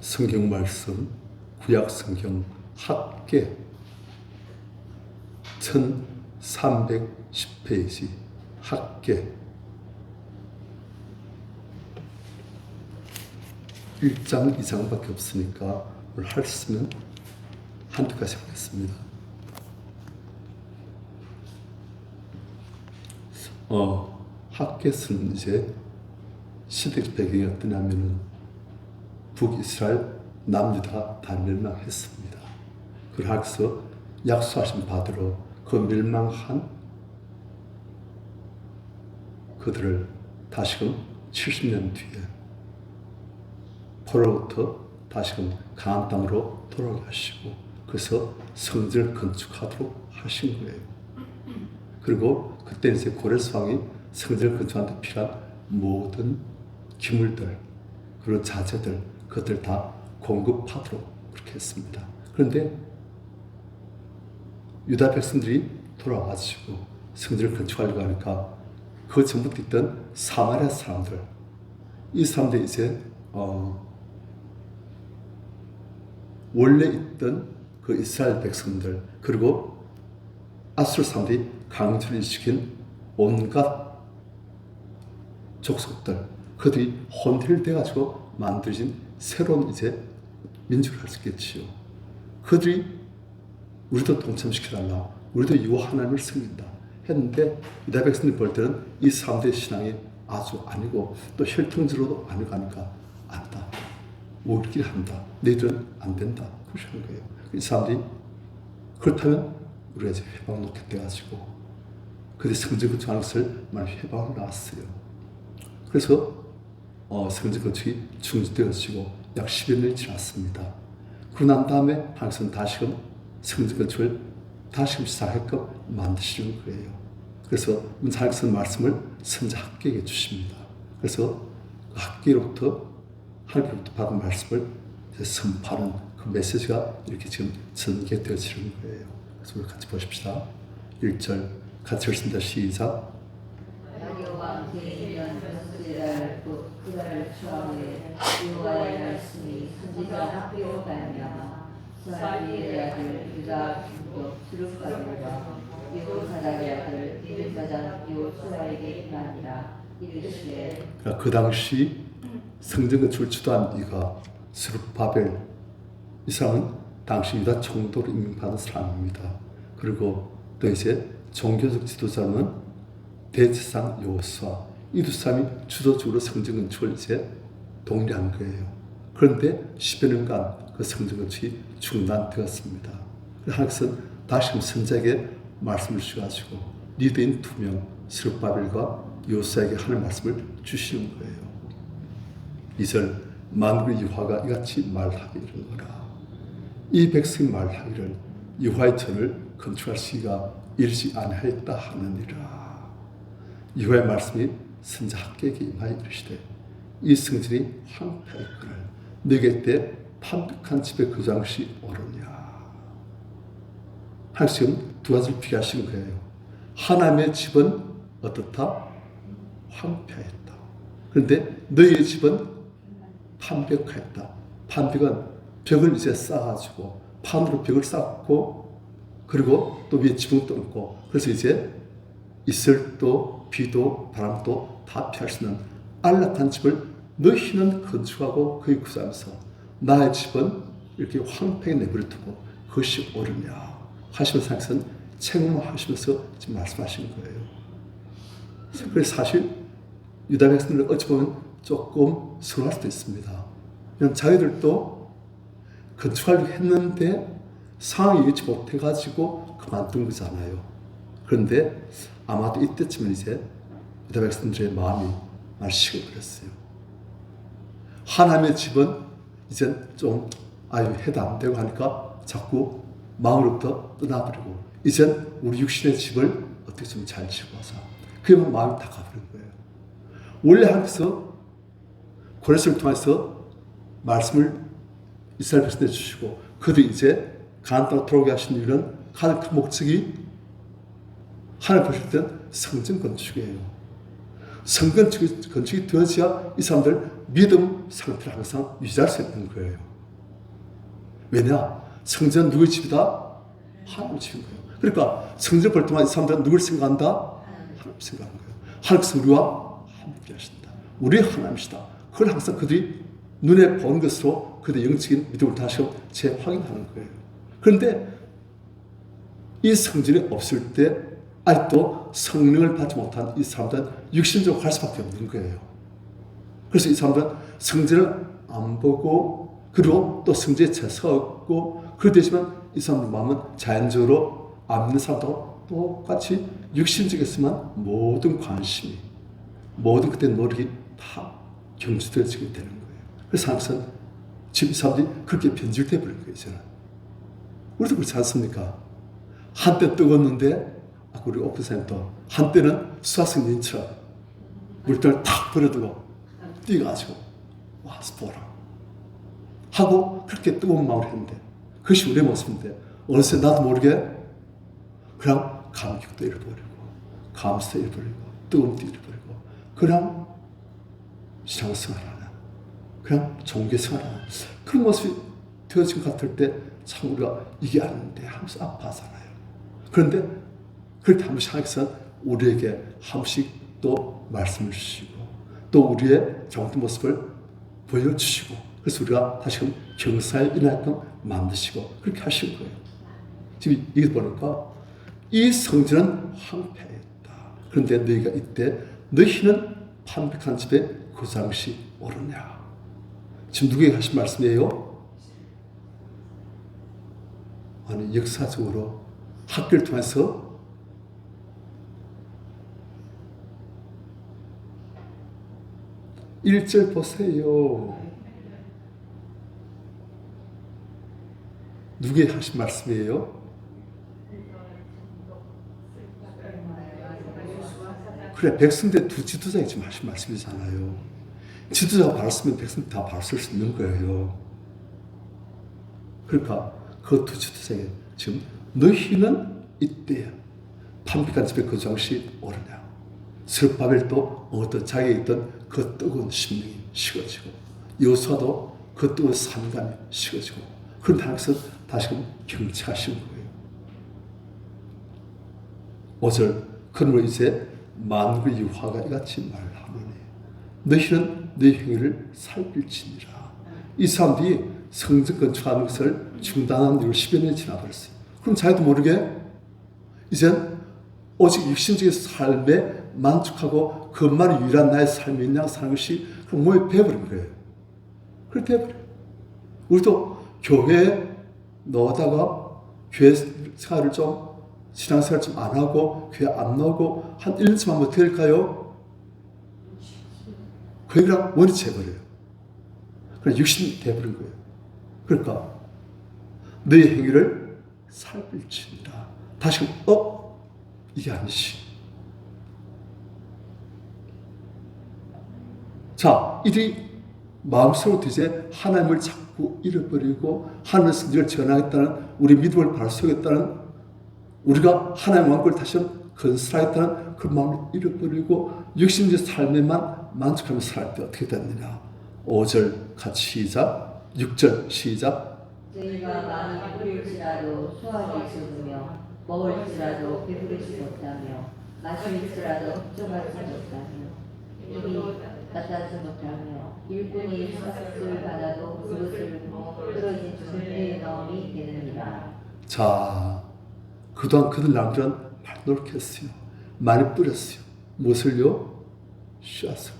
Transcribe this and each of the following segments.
성경 말씀 구약 성경 합계 1310페이지 합계 1장 2장밖에 없으니까 오늘 할수 있으면 한두 가지 하겠습니다. 어, 학계스는 이제 시대적 배경이 어떠냐면은 북이스라엘 남유다 다 멸망했습니다. 그래서 약속하신 바대로 그 멸망한 그들을 다시금 70년 뒤에 포로부터 다시금 가나안 땅으로 돌아오게 하시고 그래서 성전을 건축하도록 하신 거예요. 그리고 그때 이제 고레스 왕이 건축하는 데 필요한 모든 기물들 그리고 자재들 그것들 다 공급하도록 그렇게 했습니다. 그런데 유다 백성들이 돌아와가지고 성전을 건축하려고 하니까 그 전부터 있던 사마리아 사람들 이 사람들이 이제 어 원래 있던 그 이스라엘 백성들 그리고 아수르 사람들이 강철을 시킨 온갖 족속들 그들이 혼태를 돼가지고 만들어진 새로운 이제 민족을 할 수 있겠지요. 그들이 우리도 동참시켜달라. 우리도 이 하나님을 섬긴다. 했는데 유다 백성들이 볼 때는 이 사람들의 신앙이 아주 아니고 또 혈통적으로도 아니고 하니까 안다. 우리끼리 한다. 너희들은 안 된다. 하는 거예요. 이 사람들이 그렇다면 우리가 이제 회방을 놓게 돼가지고 그들이 성전 건축하는 것을 많이 회방을 나왔어요. 그래서 어, 성전 건축이 중지되어지고 약 10여 년이 지났습니다. 그러고 난 다음에 하나님께서는 다시금 성전 건축을 다시금 시작할끔 만드시는 거예요. 그래서 하나님께서는 말씀을 선자 학계에게 주십니다. 그래서 그 학계로부터 하나님께로부터 받은 말씀을 이제 선포하는 그 메시지가 이렇게 지금 전개되어지는 거예요. 그래서 우리 같이 보십시다. 1절 같이 읽습니다. 시작. 그러니까 그 당시 성전 건축을 주도한 이가 스룹바벨 이 사람은 당시 유다 총독으로 임명받은 사람입니다. 그리고 또 이제 종교적 지도자는 대제사장 여호수아 이두 사람이 주도적으로 성전 건축을 이제 독려한 거예요. 그런데 10여 년간 그 성전 건축이 중단되었습니다. 하나님께서는 다시 선자에게 말씀을 주셔가지고 리더인 두 명, 스룹바벨과 요사에게 하는 말씀을 주시는 거예요. 이절 만국의 유화가 이같이 말하기 이르노라. 이 백성이 말하기를 유화의 전을 건축할 시기가 이르지 아니하였다 하느니라. 유화의 말씀이 선자 학계에게 임하여 이르시되 이 성전이 황폐했거늘 너게 때 판벽한 집에 그 장시 오르냐. 하나님 두 가지를 비교하신 거예요. 하나님의 집은 어떻다? 황폐했다. 그런데 너희의 집은 판벽하였다. 판벽은 벽을 이제 쌓아가지고 판으로 벽을 쌓고 그리고 또 위에 지붕 뚫고 그래서 이제 이슬도 비도 바람도 다 피할 수 있는 안락한 집을 너희는 건축하고 거기 구하면서 나의 집은 이렇게 황폐하게 내버려 두고 그것이 옳으냐 하시면서 하나님께서는 책망하시면서 지금 말씀하시는 거예요. 그래서 사실 유다 백성들 어찌 보면 조금 서운할 수도 있습니다. 그냥 자기들도 건축하려고 했는데 상황이 이기지 못해가지고 그만둔 거잖아요. 그런데 아마도 이때쯤은 이제 유다 백성들의 마음이 많이 식어버렸어요. 하나님의 집은 이제 좀 아유 해도 안 되고 하니까 자꾸 마음으로부터 떠나버리고 이젠 우리 육신의 집을 어떻게 좀 잘 지어서 그러면 마음이 다 가버린 거예요. 원래 하나님께서 고레스를 통해서 말씀을 이스라엘 백성들에 주시고 그들이 이제 땅으로 들어오게 하신 일은 가장 큰 목적이 하나님 보실 땐 성전 건축이에요. 성전 건축이, 되어져야 이 사람들 믿음 상태를 항상 유지할 수 있는 거예요. 왜냐? 성전 누구의 집이다? 하나님 집인 거예요. 그러니까 성전 볼 때만 이 사람들은 누굴 생각한다? 하나님 생각하는 거예요. 하나님께서 우리와 함께 하신다. 우리 하나님이시다. 그걸 항상 그들이 눈에 본 것으로 그들의 영적인 믿음을 다시 재확인하는 거예요. 그런데 이 성전이 없을 때 아직도 성령을 받지 못한 이 사람들은 육신적으로 갈 수밖에 없는 거예요. 그래서 이 사람들은 성전을 안 보고 그리고 또 성전에 재수가 없고 그러되지만 이 사람들 마음은 자연적으로 안 믿는 사람도 똑같이 육신적이었지만 모든 관심이 모든 그때 노력이 다 경주되어지게 되는 거예요. 그래서 항상 지금 이 사람들이 그렇게 변질돼 버린 거예요. 이제는 우리도 그렇지 않습니까? 한때 뜨거웠는데 아까 우리 오프센터. 한때는 수학생 인처럼 물병을 탁 버려두고 뛰어가지고 와서 보라. 하고 그렇게 뜨거운 마음을 했는데 그것이 우리의 모습인데 어느새 나도 모르게 그냥 감격도 잃어버리고 감사도 잃어버리고 뜨거움도 잃어버리고 그냥 신앙생활 하는 그냥 종교생활 하는 그런 모습이 되어진 것 같을 때 참 우리가 아닌데 하면서 아파하잖아요. 그런데 그렇게 한 번씩 하면서 우리에게 한 번씩 또 말씀을 주시고 또 우리의 잘못된 모습을 보여주시고 그래서 우리가 다시금 경사에 일어나게끔 만드시고 그렇게 하신 거예요. 지금 이게 보니까 이 성전은 황폐했다. 그런데 너희가 이때 너희는 판백한 집에 그 장시 오르냐. 지금 누구에게 하신 말씀이에요? 아니 역사적으로 학교를 통해서 일절 보세요. 누구에게 하신 말씀이에요? 그래 백성대 두 지도자가 지금 하신 말씀이잖아요. 지도자가 바로 쓰면 백성 다 바로 쓸 수 있는 거예요. 그러니까 그두 지도자에게 지금 너희는 이때 판비간 집에 그 장시 오르냐. 스룹바벨도 어떤 자기에 있던 그 뜨거운 심령이 식어지고 여수아도 그 뜨거운 산감이 식어지고 그런 하나님께서 다시금 경치하신 거예요. 5절 그러므로 이제 만국의 화가 이같이 말하노니 너희는 너희 행위를 살필지니라 이 사람들이 성전 건축하는 것을 중단한 이후 10여 년이 지나버렸어요 그럼 자기도 모르게 이젠 오직 육신적인 삶에 만족하고 그것만이 유일한 나의 삶인 양 사는 것이 그럼 뭐에 배워버린 거예요 그렇게 돼버려요 우리도 교회에 넣어다가 교회 생활을 좀 신앙생활 좀 안 하고 교회 안 나오고 한 1년쯤 하면 어떻게 될까요? 그냥 원위치 해버려요. 그래 육신이 돼버린 거예요. 그러니까 너의 행위를 살필지니라. 다시 어? 이게 아니지. 자, 이들이 마음속으로 이제 하나님을 자꾸 잃어버리고 하나님의 성질을 전하겠다는 우리 믿음을 발속했다는 우리가 하나님 왕국을 다시 건설하겠다는 그 마음을 잃어버리고 육신적 삶에만 만족하며 살때 어떻게 됐느냐 5절 같이 시작 6절 시작. 저희가 많이 뿌릴지라도 수확이 적으며 먹을지라도 배부르지 못하며 마실지라도 흡족하지 못하며 입이 갖다지 못하며 일꾼이 삭슬 받아도 그것을 떨어진 준비의 마음이 되느니라. 자 그동안 그들 남들은 많이 노력했어요 많이 뿌렸어요 무엇을요? 씨앗을.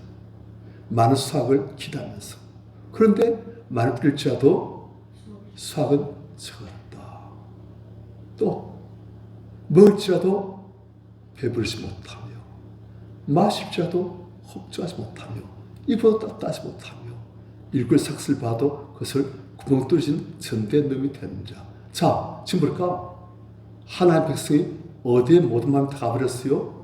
많은 수확을 기대하면서. 그런데 뿌릴지라도 수확은 적었다. 또 먹을지라도 배부르지 못하며 마실지라도 흡수하지 못하며 입어도 따뜻하지 못하며 일글 삭슬 봐도 그것을 구멍 뚫어진 전대 놈이 되느니라 자 지금 볼까? 하나의 백성이 어디에 모든 마음이 다 가버렸어요?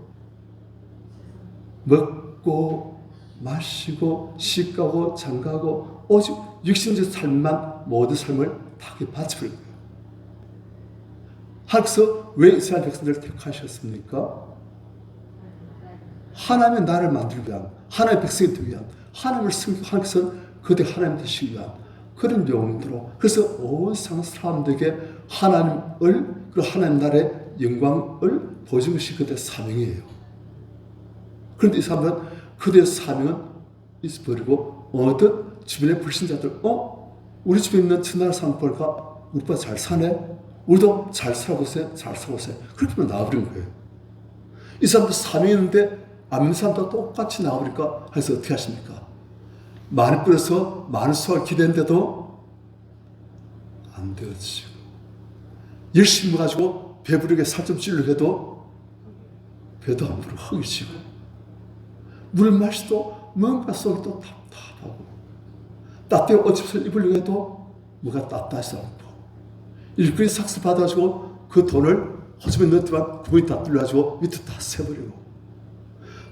먹고 마시고 씻가고 장가고 오직 육신적 삶만 모든 삶을 다 바쳐버린 거예요. 하나님께서 왜 이스라엘 백성들을 택하셨습니까? 하나님의 나를 만들기 위한 하나님의 백성이 되기 위한 하나님을 섬기고 하나님께서 그대 하나님 되시기 위한 그런 영으로 그래서 온 세상 사람들에게 하나님을 그리고 하나님 나라의 영광을 보여주는 것이 그들의 사명이에요. 그런데 이 사람들은 그들의 사명은 잊어버리고 어떤 주변의 불신자들 어? 우리 집에 있는 사람 보니까 우리보다 잘 사네? 우리도 잘 살아보세요. 잘 살아보세요. 그렇게 나와버린 거예요. 이 사람도 사명이 있는데 안 믿는 사람도 똑같이 나와버리니까 해서 어떻게 하십니까? 많이 뿌려서 많은 수확을 기대했는데도 안 되어지고 열심히 가지고 배부르게 살 좀 찌려고 해도 배도 안 부르고 흙이 지고 물 마시도 뭔가 속이 또 답답하고 따뜻하게 옷 입으려고 해도 뭐가 따뜻하지 않고 일꾼이 삭스 받아가지고 그 돈을 호집에 넣었지만 구멍이 다 뚫려가지고 밑에 다 새버리고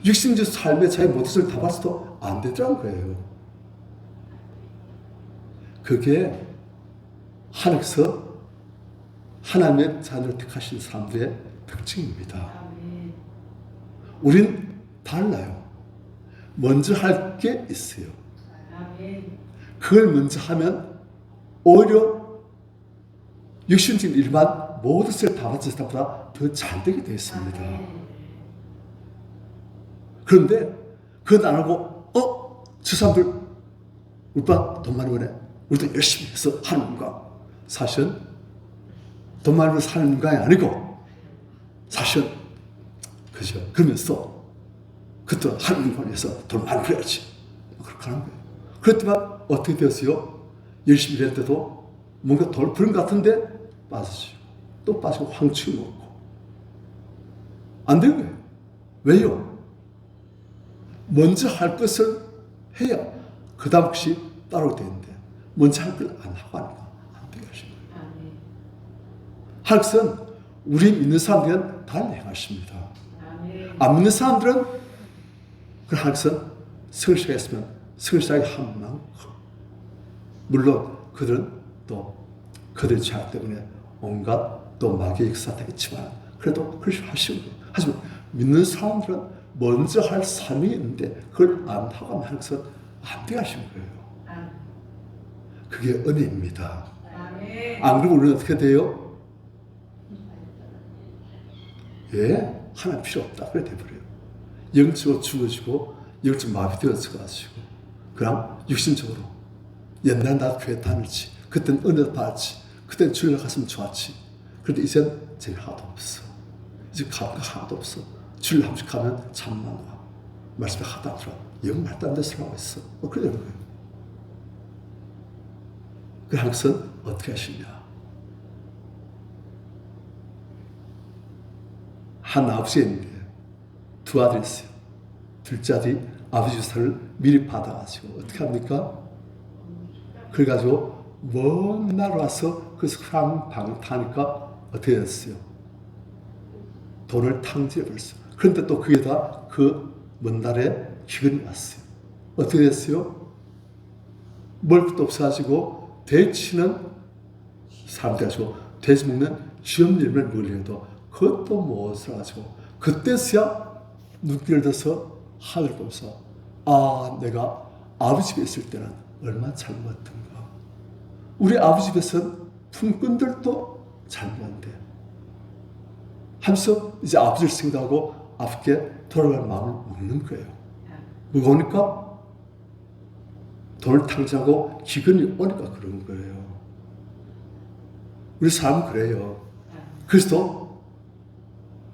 육신적 삶의 자기 모든 다 봤어도 안 되더란 거예요. 그게 하나님께서 하나님의 자녀를 택하신 사람들의 특징입니다. 우린 달라요. 먼저 할 게 있어요. 그걸 먼저 하면 오히려 육신적인 일만 모든 것을 다 바쳤을 때보다 더 잘 되게 되어 있습니다. 그런데 그건 안 하고 어? 저 사람들 우리가 돈 많이 버네. 우리도 열심히 해서 하는 건가? 사실은 돈 많이 벌어서 하는 건가 아니고 사실은 그죠. 그러면서 그것도 하는 건에서 돈 많이 벌어야지. 그렇게 하는 거예요. 그렇지만 어떻게 되었어요? 열심히 일했는데도 뭔가 돈을 버는 것 같은데 빠지고 또 빠지고 황충이 먹고 안 되는 거예요. 왜요? 먼저 할 것을 해야 그 다음 것이 따로 되는데 먼저 할 걸 안 하고 하니까 안 되게 하신 거예요. 하나님께서는 우리 믿는 사람들은 다 행하십니다. 안 믿는 사람들은 그 하나님께서는 성실하게 했으면 성실하게 한 만큼 물론 그들은 또 그들의 죄악 때문에 온갖 또 마귀의 역사가 되겠지만 그래도 그렇게 거예요. 하지만 믿는 사람들은 먼저 할 삶이 있는데 그걸 안 하고 하면 하나님께서 안 되게 하시는 거예요. 그게 은혜입니다. 안 그러면 우리는 어떻게 돼요? 예, 하나 필요 없다. 그래 돼버려요. 영적으로 죽어지고 영적 마비되어서 가지고 그냥 육신적으로 옛날 나 교회 다녔지. 그땐 은혜 받았지. 그땐 주일 갔으면 좋았지. 그런데 이젠 제일 하나도 없어. 이제 감각 하나도 없어. 주일 한 번씩 가면 잠만 와. 말씀에 하나도 안 들어. 영 말도 안 돼서 하고 있어. 뭐 그래 되는 거예요. 그 항상 어떻게 하시냐. 한 아버지가 있는데 두 아들이 있어요. 둘째 아들이 아버지 주사를 미리 받아가지고 어떻게 합니까? 그래가지고 먼날 와서 그 사람 방을 타니까 어떻게 됐어요? 돈을 탕지해 버렸어요. 그런데 또 그게 다그 먼 날에 기근이 왔어요. 어떻게 됐어요? 먹을 것도 없어가지고 돼치는 사람들 가지고 돼지 먹는 쥐염림을 먹으려도 그것도 못 사가지고 그때서야 눈길을 들어서 하늘 보면서 아 내가 아버지 집에 있을 때는 얼마나 잘 먹었던가 우리 아버지 집에서는 품꾼들도 잘 먹는데 하면서 이제 아버지를 생각하고 아버지께 돌아갈 마음을 먹는 거예요 무거우니까 돈을 탕자고 기근이 오니까 그런 거예요. 우리 삶은 그래요. 그래서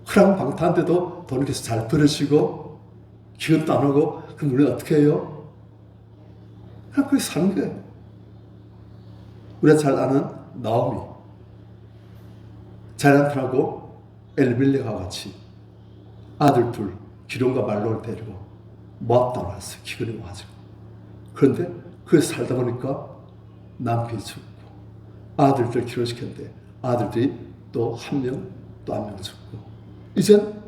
크랑 방탄데도 돈이 계속 잘 벌어지고 기근도 안 오고 그럼 우리는 어떻게 해요? 그냥 그렇게 사는 거예요. 우리가 잘 아는 나오미 잘 남편하고 엘빌레가 같이 아들 둘 기룡과 말로를 데리고 모압다 나왔어요. 기근이 와가지고 그런데 그 살다 보니까 남편이 죽고 아들들 결혼시켰는데 아들들이 또 한 명 또 한 명 죽고 이젠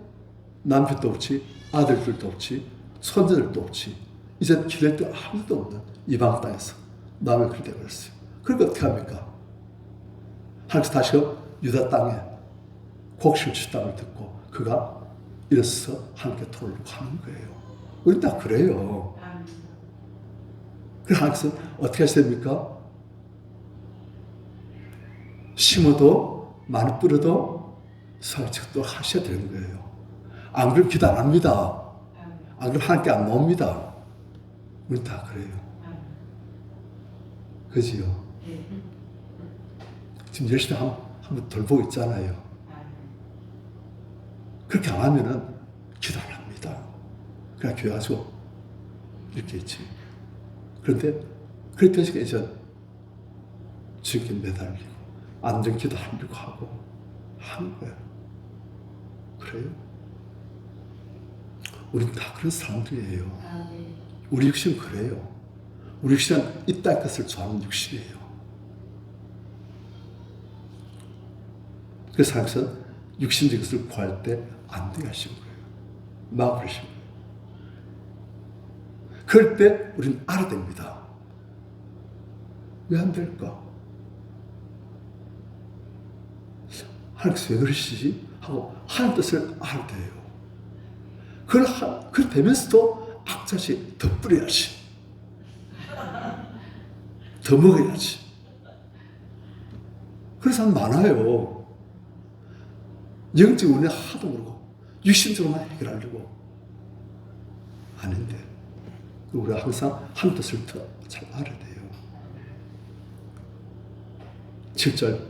남편도 없지 아들들도 없지 손자들도 없지 이젠 기댈 데 아무도 없는 이방 땅에서 남의 그렇게 되어버렸어요. 그러니까 어떻게 합니까? 하나님께서 다시 유다 땅에 곡식을 주 땅을 듣고 그가 일어서서 하나님께 돌려고 하는 거예요. 우리 다 그래요. 그 하나님께서 어떻게 하셔야 됩니까? 심어도 많이 뿌려도 설득도 하셔야 되는 거예요. 안 그러면 기도 안 합니다. 안 그러면 하나님께 안 나옵니다. 우리 다 그래요. 그지요? 지금 열심히 한, 한번 돌보고 있잖아요. 그렇게 안 하면은 기도 안 합니다. 그냥 교회 가서 이렇게 있지. 그런데 그랬던 시간에 전 주님께 매달리고 안전 기도 하려고 하고 하는 거예요. 그래요? 우린 다 그런 사람들이에요. 아멘. 우리 육신은 그래요. 우리 육신은 이 땅 것을 좋아하는 육신이에요. 그래서 하나님께서 육신적 것을 구할 때 안 되게 하신 거예요. 막으신 거예요. 그럴 때 우리는 알아야 됩니다. 왜 안 될까? 하나님께서 왜 그러시지? 하고 하나님 뜻을 알아야 돼요. 그걸, 하, 그걸 되면서도 악자시 더 뿌려야지. 더 먹어야지. 그런 사람 많아요. 영적 은혜 하도 모르고 육신적으로만 해결하려고 아닌데 우리가 항상 한 뜻을 더잘 알아야 돼요. 7절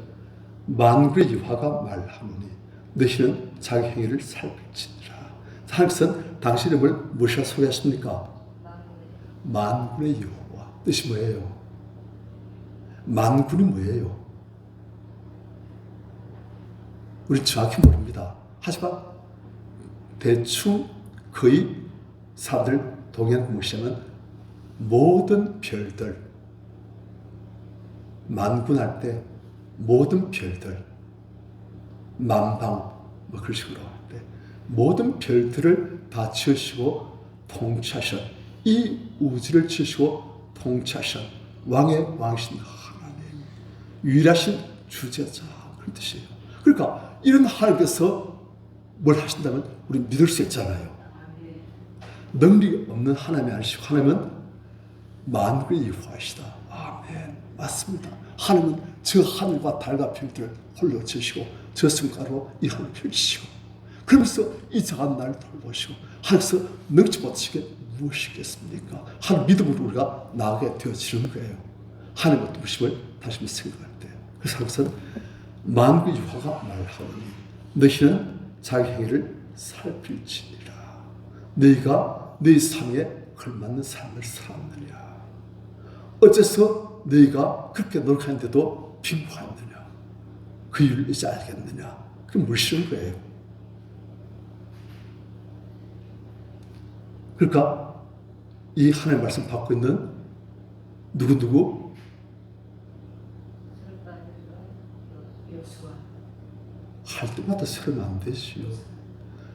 만구의 화가 말하노니 너희는 자기 행위를 살필지니라. 하나님께서는 당신의 뭘 무엇이라 소개하십니까? 만군의 여호와 뜻이 뭐예요? 만군이 뭐예요? 우리 정확히 모릅니다. 하지만 대충 거의 사람들 동의하는 무엇이냐면 모든 별들 만군할 때 모든 별들 만방 뭐 그런 식으로 할 때 모든 별들을 다 지으시고 통치하신 이 우주를 지으시고 통치하신 왕의 하나님 유일하신 주제자 그런 뜻이에요. 그러니까 이런 하나님께서 뭘 하신다면 우리 믿을 수 있잖아요. 능력 없는 하나님이 아니시고 하나님은 만국의 여호와시다. 아멘. 맞습니다. 하나님은 저 하늘과 달과 별들을 홀로 지으시고 저 성과로 이 하늘 펼치시고 그러면서 이 작은 나를 돌보시고 하나님께서 능치 못하시게 무엇이겠습니까? 하나님 믿음으로 우리가 나가게 되어지는 거예요. 하나님의 도심을 다시 한번 때. 그래서 항상 만국의 여호와가 말하오니 너희는 자기 행위를 살필지니라. 너희가 너희 삶에 걸맞는 삶을 살았느냐. 어째서 너희가 그렇게 노력하는데도 빈부하였느냐. 그 이유를 이제 알겠느냐. 그게 물시는 거예요. 그러니까 이 하나님의 말씀 받고 있는 누구누구 할 때마다 서러면 안 되지요.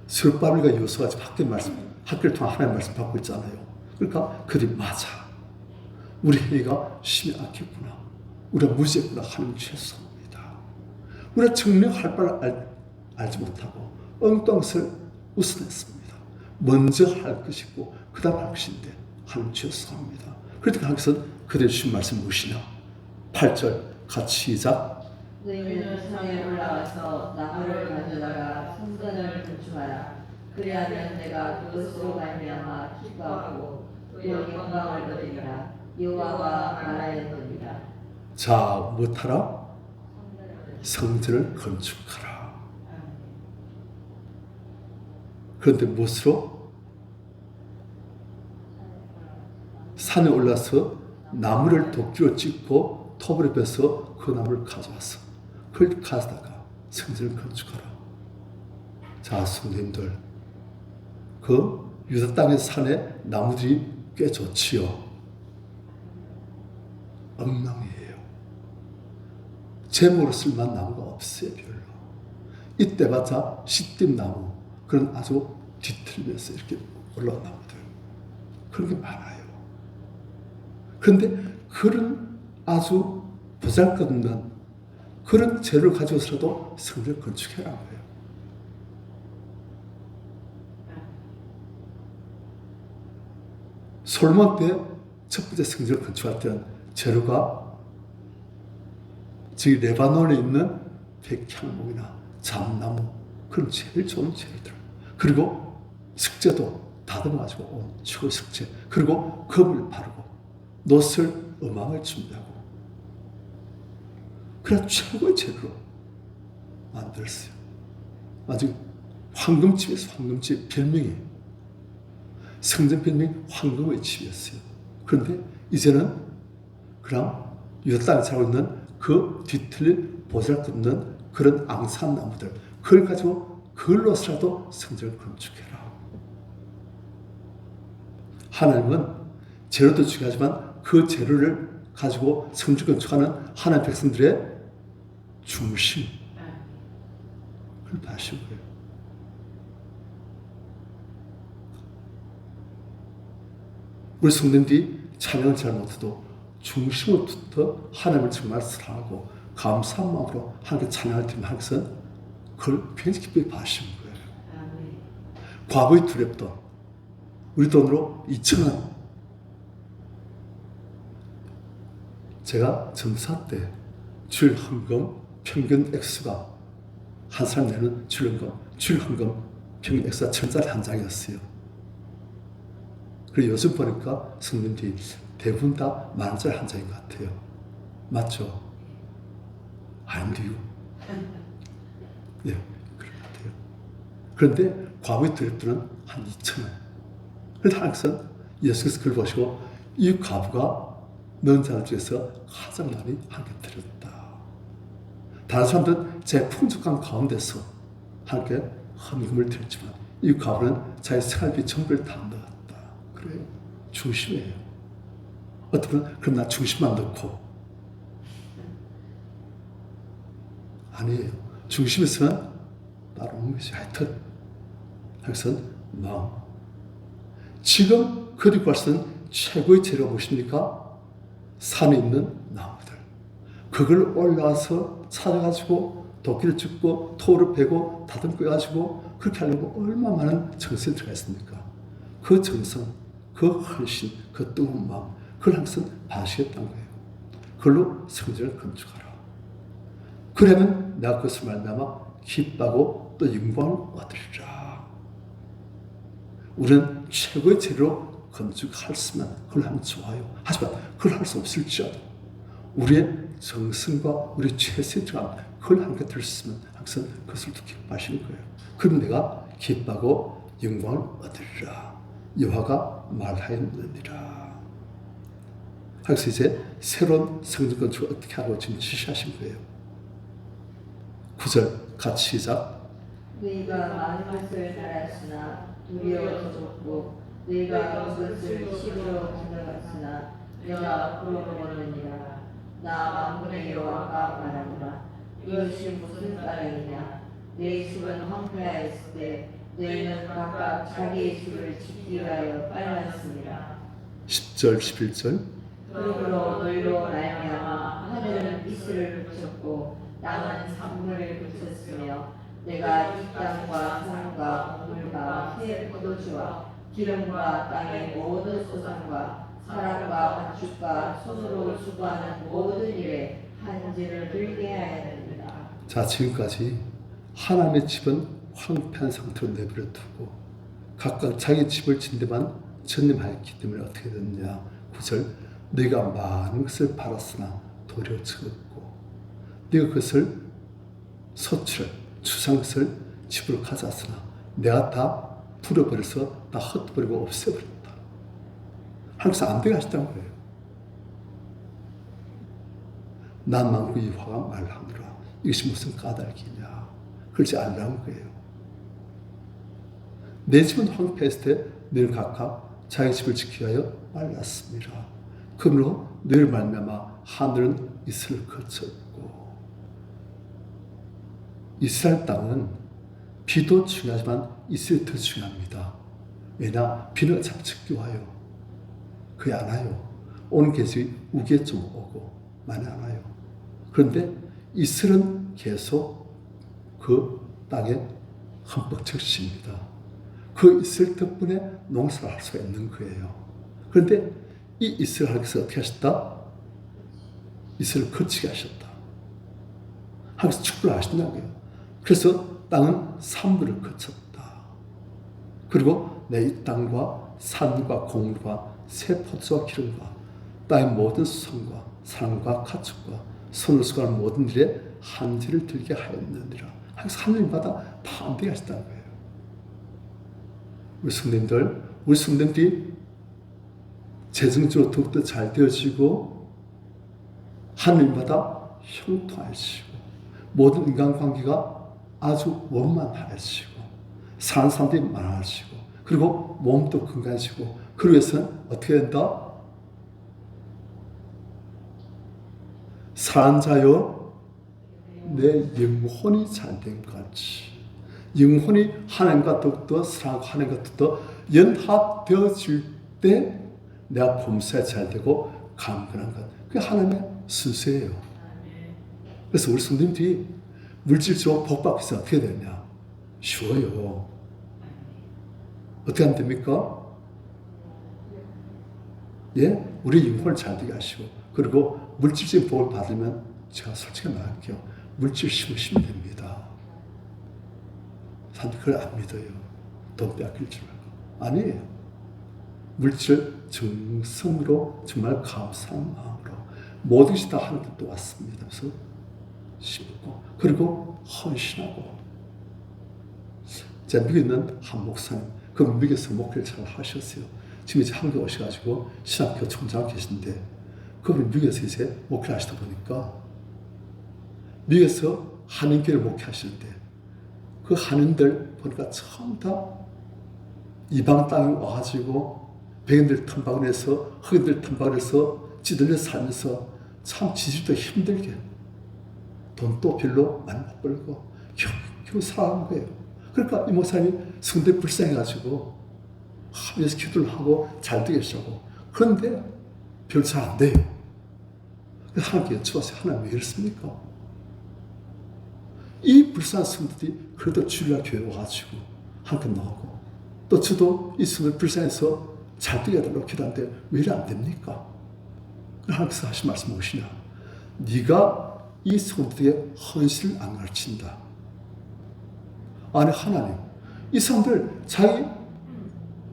설바울과 요소가 밖에 말씀, 학교를 통한 하나님 말씀 받고 있잖아요. 그러니까 그들이 맞아. 우리 행위가 심히 악했구나. 우리가 무지했구나 하는 죄송합니다. 우리가 정령할 바를 알, 알지 못하고 엉뚱한 우선했습니다. 먼저 할 것이고 그 다음 할 것인데 하는 죄송합니다. 그러니까 하나님께서는 그들의 주신 말씀 무엇이냐? 8절 같이 시작. 너희는 산에 올라가서 나무를 가져다가 성전을 건축하라. 그리하면 내가 그것으로 말미암아 기뻐하고 또 영광을 얻으리라. 여호와가 말하였느니라. 자, 무엇하라? 성전을 건축하라. 그런데 무엇으로? 산에 올라서 나무를 도끼로 찍고 톱을 빼서 그 나무를 가져왔어. 가져다가 성전을 건축하라. 자, 성도님들, 그 유다 땅의 산에 나무들이 꽤 좋지요. 엉망이에요. 제목으로 쓸만한 나무가 없어요, 별로. 이때마다 시띠나무, 그런 아주 뒤틀면서 이렇게 올라온 나무들. 그런 게 많아요. 그런데 그런 아주 보잘것없는 그런 죄를 가지고서라도 성전을 건축해라 그래요. 솔몬 때 첫 번째 성전 건축할 때는 재료가 즉 레바논에 있는 백향목이나 잠나무 그런 제일 좋은 재료들 그리고 숙제도 다듬어가지고 온 추후 숙제 그리고 겁을 바르고 노슬 음악을 준비하고 그래 최고의 재료로 만들었어요. 아주 황금집에서 황금집 별명이에요. 성전 별명이 황금의 집이었어요. 그런데 이제는 그냥 유다 땅에 살고 있는 그 뒤틀릴 보잘것 없는 그런 앙산 나무들 그걸 가지고 그걸로서라도 성전을 건축해라. 하나님은 재료도 중요하지만 그 재료를 가지고 성전 건축하는 하나님 백성들의 중심 그걸 봐신 거예요. 우리 성도들이 찬양을 잘 못해도 중심으로부터 하나님을 정말 사랑하고 감사한 마음으로 하나님께 찬양을 드리면 하나님께서는 그걸 굉장히 기쁘게 봐주시는 거예요. 아멘. 과거의 두렵던 우리 돈으로 2천 원 제가 점사 때 출헌금 평균 액수가 한 사람 내는 출헌금 출헌금 평균 액수가 천짜리 한 장이었어요. 그리고 요즘 보니까 성민들이 대부분 다 만원짜리 한 장인 것 같아요. 맞죠? 아닌데요. 네, 그런 것 같아요. 그런데 과거의 드립들은 한 2천 원. 그래서 하나님께서 예수께서 그걸 보시고 이 과부가 넣은 자들 중에서 가장 많이 하나님께 드렸다. 다른 사람들은 제 풍족한 가운데서 하나님께 헌금을 드렸지만 이 과부는 자기 생활비 전부를 다 넣었다. 그래요. 중심이에요. 어떤 분은 그럼 나 중심만 넣고 아니에요. 중심에서는 따라오는 것이 하여튼 하여튼 마음 지금 그리고 발선 최고의 재료 무엇입니까? 산에 있는 그걸 올라와서 찾아가지고 도끼를 줍고 토를 베고 다듬고 해가지고 그렇게 하려고 얼마 많은 정성이 들어가 있습니까? 그 정성, 그 헌신, 그 뜨거운 마음 그걸 항상 봐주겠다는 거예요. 그걸로 성전을 건축하라. 그러면 내가 그것을 말미암아 기뻐하고 또 영광을 얻으리라. 우리는 최고의 재료로 건축할 수만 그걸 하면 좋아요. 하지만 그걸 할 수 없을지라도 우리의 정성과 우리 다한 그걸 함께 들었으면 항상 그것을 또 기뻐하시는 거예요. 그럼 내가 기뻐하고 영광을 얻으리라. 여호와가 말하였느니라. 그래서 이제 새로운 성전 건축을 어떻게 하고 지금 지시하신 거예요. 9절 같이 시작. 너희가 많은 것을 달았으나 두려워서 줬고 너희가 그것을 집으로 가져갔으나 내가 부러먹었느니라 나 만군의 여호와가 말하노라. 이것이 무슨 까닭이냐? 내 집은 황폐하였을 때 너희는 각각 자기의 집을 지키기 위하여 빨랐습니다 10절, 11절. 그러므로 너희로 말미암아 하늘은 이슬을 붙였고 땅은 산물을 붙였으며 내가 이 땅과 산과 동물과 새 포도주와 기름과 땅의 모든 소산과 사람과 가축과 손으로 수고하는 모든 일에 한지를 들게 하였느니라. 자, 지금까지 하나님의 집은 황폐한 상태로 내버려 두고 각각 자기 집을 진 데만 전념하였기 때문에 어떻게 됐느냐. 9절. 네가 많은 것을 팔았으나 도려 적었고 네가 그것을 소출을 추상 것을 집으로 가져왔으나 내가 다 불어버려서 다 흩어버리고 없애버렸다. 항상 안 되게 거예요. 난 만고 이 화가 말하노라. 이것이 무슨 까닭이냐. 그렇지 않으라는 거예요. 내 집은 황폐했을 때 늘 각각 자기 집을 지키기 위하여 말랐습니다. 그러므로 늘 말미암아 하늘은 이슬을 거쳤고 이스라엘 땅은 비도 중요하지만 이슬이 더 중요합니다. 왜냐 비는 와요. 그게 안 와요. 오는 우기에 좀 오고 많이 안 와요. 그런데 이슬은 계속 그 땅에 흠뻑 적십니다. 그 이슬 덕분에 농사를 할 수가 있는 거예요. 그런데 이 이스라엘 하나님께서 어떻게 하셨다? 이스라엘 거치게 하셨다. 하면서 축복을 하신다는 거예요. 그래서 땅은 산물을 거쳤다. 그리고 내 이 땅과 산과 곡물과 새 포도와 기름과 땅의 모든 수성과 사랑과 가축과 손을 수고하는 모든 일에 한지를 들게 하였느니라. 하면서 하늘마다 다 안되게 하셨다는 거예요. 우리 성도님들, 우리 성도님들이 재정적으로 더욱더 잘 되어지고 하늘마다 형통하시고 모든 인간관계가 아주 원만하시고 사는 사람들이 많아지고 그리고 몸도 건강해지고 그러기 위해서는 어떻게 된다? 사는 자여 내 영혼이 잘된 같이 영혼이 하나님과 더욱더 사랑하고 하나님과 더욱더 연합되어질 때 내가 범사에 잘 되고 강건한 것. 그게 하나님의 순서예요. 그래서 우리 성도님들이 물질적으로 복받기 어떻게 되냐? 쉬워요. 어떻게 하면 됩니까? 예? 우리 영혼을 잘 되게 하시고 그리고 물질적인 복을 받으면 제가 솔직히 말할게요. 물질 심으시면 됩니다. 사람들 그걸 안 믿어요. 돈 빼앗길 줄 알고. 아니에요. 물질 정성으로 정말 감사한 마음으로 모든 것이 다 하나님 또 왔습니다. 그래서 심고 그리고 헌신하고 제가 있는 한 목사님 그 미국에서 목회를 잘 하셨어요. 지금 이제 한국에 오셔가지고 신학교 총장 계신데 그분 미국에서 이제 목회를 하시다 보니까 미국에서 한인교회를 목회하시는데 그 한인들 보니까 처음 다 이방 땅에 와가지고 백인들 탐방해서 흑인들 탐방해서 지들려 살면서 참 지지도 힘들게 돈도 별로 많이 못 벌고 겨우, 살아가는 거예요. 그러니까 이 목사님이 성대 불쌍해가지고 하면서 기도를 하고 잘 되게 하고 그런데 별 잘 안 돼요. 그래서 하나님께 여쭤봤어요. 하나님 왜 이렇습니까? 이 불쌍한 성도들이 그래도 주일날 교회 와가지고 하나님 나오고 또 저도 이 성도 불쌍해서 잘 되게 해달라고 기도하는데 왜 이래 안 됩니까? 하나님께서 하신 말씀 무엇이냐? 네가 이 성도들에게 헌신을 안 가르친다. 아니 하나님, 이 사람들 자기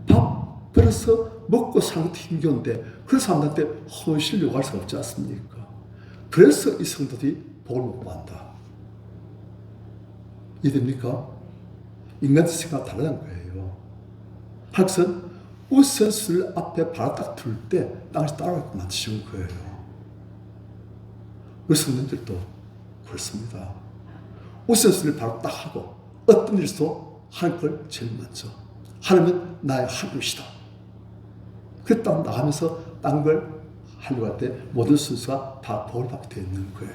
밥 벌어서 먹고 것도 힘겨운데 그런 사람들한테 헌신을 요구할 수 없지 않습니까? 그래서 이 성도들이 복을 못 받는다. 이해됩니까? 인간 생각 다르다는 거예요. 학선 우선순을 앞에 바로 딱 둘 때 땅에서 따라가게 만드시는 거예요. 우리 성도들도 그렇습니다. 우선순을 바로 딱 하고 어떤 일도 하는 걸 제일 먼저. 하나님은 나의 하나님이시다. 그땅 나가면서 딴걸 하려고 할 때 모든 순서가 다 복을 받게 되어 있는 거예요.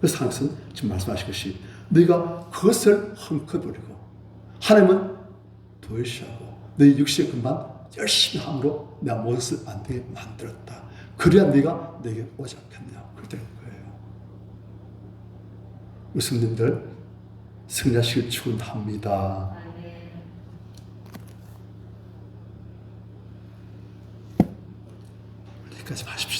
그래서 하나님은 지금 말씀하신 것이 네가 그것을 헝커버리고 하나님은 도외시하고 네 육신의 것만 열심히 함으로 내가 모든 것을 안 되게 만들었다. 그래야 네가 내게 오지 않겠냐. 그렇게 되는 거예요. 우리 성님들 승리하시길 축원합니다. 여기까지 마시고